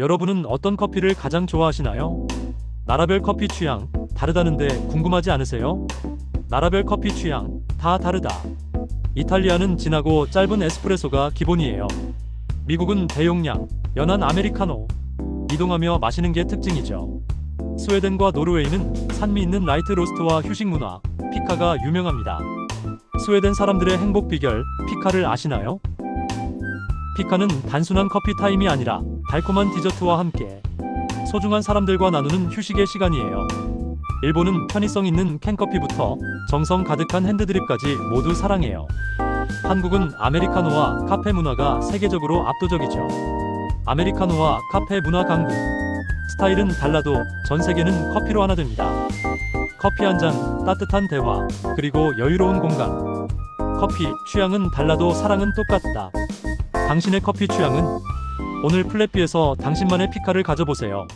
여러분은 어떤 커피를 가장 좋아하시나요? 나라별 커피 취향 다르다는데 궁금하지 않으세요? 나라별 커피 취향 다 다르다. 이탈리아는 진하고 짧은 에스프레소가 기본이에요. 미국은 대용량, 연한 아메리카노. 이동하며 마시는 게 특징이죠. 스웨덴과 노르웨이는 산미 있는 라이트 로스트와 휴식 문화, 피카가 유명합니다. 스웨덴 사람들의 행복 비결, 피카를 아시나요? 피카는 단순한 커피 타임이 아니라 달콤한 디저트와 함께 소중한 사람들과 나누는 휴식의 시간이에요. 일본은 편의성 있는 캔커피부터 정성 가득한 핸드드립까지 모두 사랑해요. 한국은 아메리카노와 카페 문화가 세계적으로 압도적이죠. 아메리카노와 카페 문화 강국. 스타일은 달라도 전 세계는 커피로 하나 됩니다. 커피 한 잔, 따뜻한 대화, 그리고 여유로운 공간. 커피 취향은 달라도 사랑은 똑같다. 당신의 커피 취향은? 오늘 플랫비에서 당신만의 피카를 가져보세요.